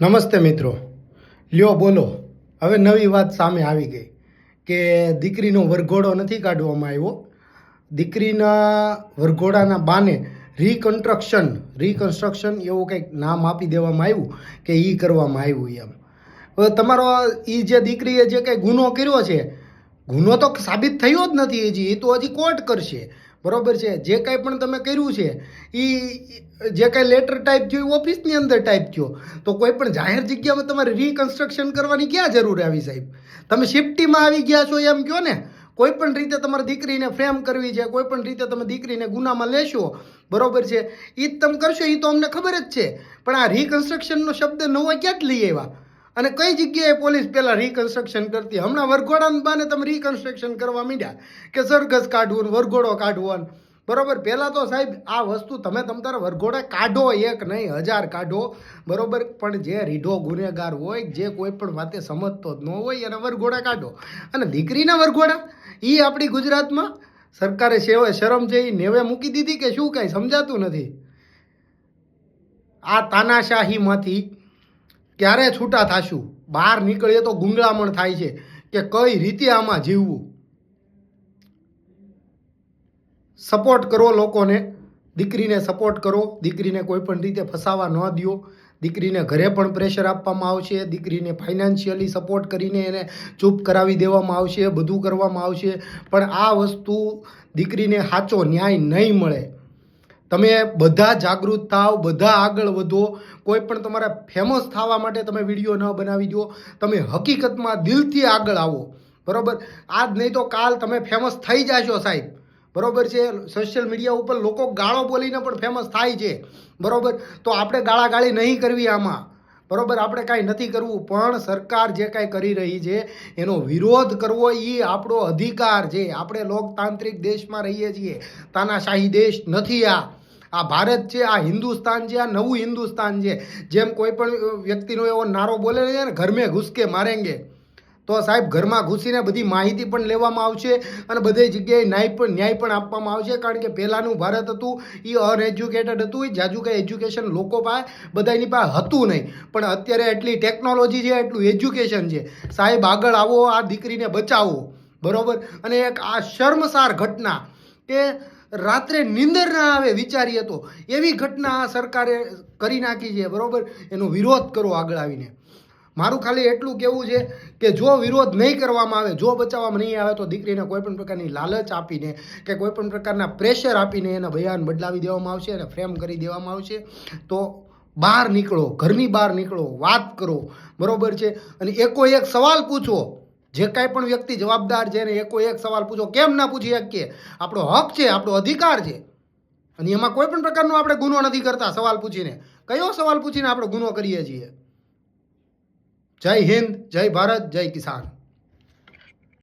નમસ્તે મિત્રો. લ્યો બોલો. હવે નવી વાત સામે આવી ગઈ કે દીકરીનો વરઘોડો નથી કાઢવામાં આવ્યો. દીકરીના વરઘોડાના બાને રિકન્સ્ટ્રક્શન રિકન્સ્ટ્રક્શન એવું કંઈક નામ આપી દેવામાં આવ્યું કે એ કરવામાં આવ્યું એમ. હવે તમારો એ જે દીકરીએ જે કંઈ ગુનો કર્યો છે ગુનો તો સાબિત થયો જ નથી હજી એ તો હજી કોર્ટ કરશે. બરોબર છે? જે કાંઈ પણ તમે કર્યું છે એ જે કાંઈ લેટર ટાઈપ થયો એ ઓફિસની અંદર ટાઈપ થયો. તો કોઈ પણ જાહેર જગ્યામાં તમારે રિકન્સ્ટ્રક્શન કરવાની ક્યાં જરૂર આવી સાહેબ? તમે સેફટીમાં આવી ગયા છો એમ કહો ને? કોઈ પણ રીતે તમારી દીકરીને ફ્રેમ કરવી છે, કોઈ પણ રીતે તમે દીકરીને ગુનામાં લેશો, બરોબર છે? એ જ તમે કરશો એ તો અમને ખબર જ છે. પણ આ રિકન્સ્ટ્રક્શનનો શબ્દ નવો ક્યાંથી લઈ આવ્યા? અને કઈ જગ્યાએ પોલીસ પહેલાં રિકન્સ્ટ્રક્શન કરતી? હમણાં વરઘોડાને બાને તમે રિકન્સ્ટ્રક્શન કરવા માંડ્યા કે સરઘસ કાઢવું વરઘોડો કાઢવો ને. બરોબર? પહેલાં તો સાહેબ, આ વસ્તુ તમે તમ તારા વરઘોડા કાઢો એક નહીં, હજાર કાઢો. બરોબર? પણ જે રીઢો ગુનેગાર હોય, જે કોઈ પણ વાતે સમજતો જ ન હોય, એને વરઘોડા કાઢો. અને દીકરીના વરઘોડા? એ આપણી ગુજરાતમાં સરકારે સેવા શરમ છે એ નેવે મૂકી દીધી કે શું કાંઈ સમજાતું નથી? આ તાનાશાહીમાંથી ક્યારે છૂટા થાશું? બહાર નીકળીએ તો ગુંગળામણ થાય છે કે કઈ રીતે આમાં જીવવું? સપોર્ટ કરો લોકોને. દીકરીને સપોર્ટ કરો. દીકરીને કોઈ પણ રીતે ફસાવા ન દો દીકરીને ઘરે પણ પ્રેશર આપવામાં આવશે. દીકરીને ફાઇનાન્શિયલી સપોર્ટ કરીને એને ચૂપ કરાવી દેવામાં આવશે, બધું કરવામાં આવશે. પણ આ વસ્તુ દીકરીને સાચો ન્યાય નહીં મળે. તમે બધા જાગૃત થાવ, બધા આગળ વધો, કોઈ પણ તમારે ફેમસ થવા માટે તમે વીડિયો ન બનાવી દો, તમે હકીકતમાં દિલથી આગળ આવો. બરોબર? આજ નહીં તો કાલ તમે ફેમસ થઈ જાશો સાહેબ. બરોબર છે? સોશિયલ મીડિયા ઉપર લોકો ગાળો બોલીને પણ ફેમસ થાય છે. બરોબર? તો આપણે ગાળાગાળી નહીં કરવી આમાં. બરોબર? આપણે કાંઈ નથી કરવું. પણ સરકાર જે કાંઈ કરી રહી છે, એનો વિરોધ કરવો એ આપણો અધિકાર છે. આપણે લોકતાંત્રિક દેશમાં રહીએ છીએ. તાનાશાહી દેશ નથી આ. આ ભારત છે, આ હિન્દુસ્તાન છે, આ નવું હિન્દુસ્તાન છે. જેમ કોઈ પણ વ્યક્તિનો એવો નારો બોલે છે ને ઘર મેં ઘૂસકે મારેંગે. તો સાહેબ, ઘરમાં ઘૂસીને બધી માહિતી પણ લેવામાં આવશે અને બધી જગ્યાએ ન્યાય પણ ન્યાય પણ આપવામાં આવશે. કારણ કે પહેલાંનું ભારત હતું એ અનએજ્યુકેટેડ હતું એ જાજુ કંઈ એજ્યુકેશન લોકો પાસે બધાની પાસે હતું નહીં. પણ અત્યારે એટલી ટેકનોલોજી છે, એટલું એજ્યુકેશન છે. સાહેબ, આગળ આવો, આ દીકરીને બચાવો. બરાબર? અને એક આ શર્મસાર ઘટના કે રાત્રે નીંદર ના આવે વિચારીએ તો. એવી ઘટના આ સરકારે કરી નાખી છે, બરાબર? એનો વિરોધ કરો આગળ આવીને. મારું ખાલી એટલું કહેવું છે કે જો વિરોધ નહીં કરવામાં આવે, જો બચાવવામાં નહીં આવે, તો દીકરીને કોઈપણ પ્રકારની લાલચ આપીને કે કોઈપણ પ્રકારના પ્રેશર આપીને એના બયાન બદલાવી દેવામાં આવશે અને ફ્રેમ કરી દેવામાં આવશે, તો બહાર નીકળો, ઘરની બહાર નીકળો, વાત કરો. બરાબર છે? અને એકો એક સવાલ પૂછો. જે કાંઈ પણ વ્યક્તિ જવાબદાર છે ને એકો એક સવાલ પૂછો, કેમ ના પૂછી શકીએ? આપણો હક છે, આપણો અધિકાર છે. અને એમાં કોઈ પણ પ્રકારનો આપણે ગુનો નથી કરતા સવાલ પૂછીને. કયો સવાલ પૂછીને આપણે ગુનો કરીએ છીએ? જય હિન્દ, જય ભારત, જય કિસાન.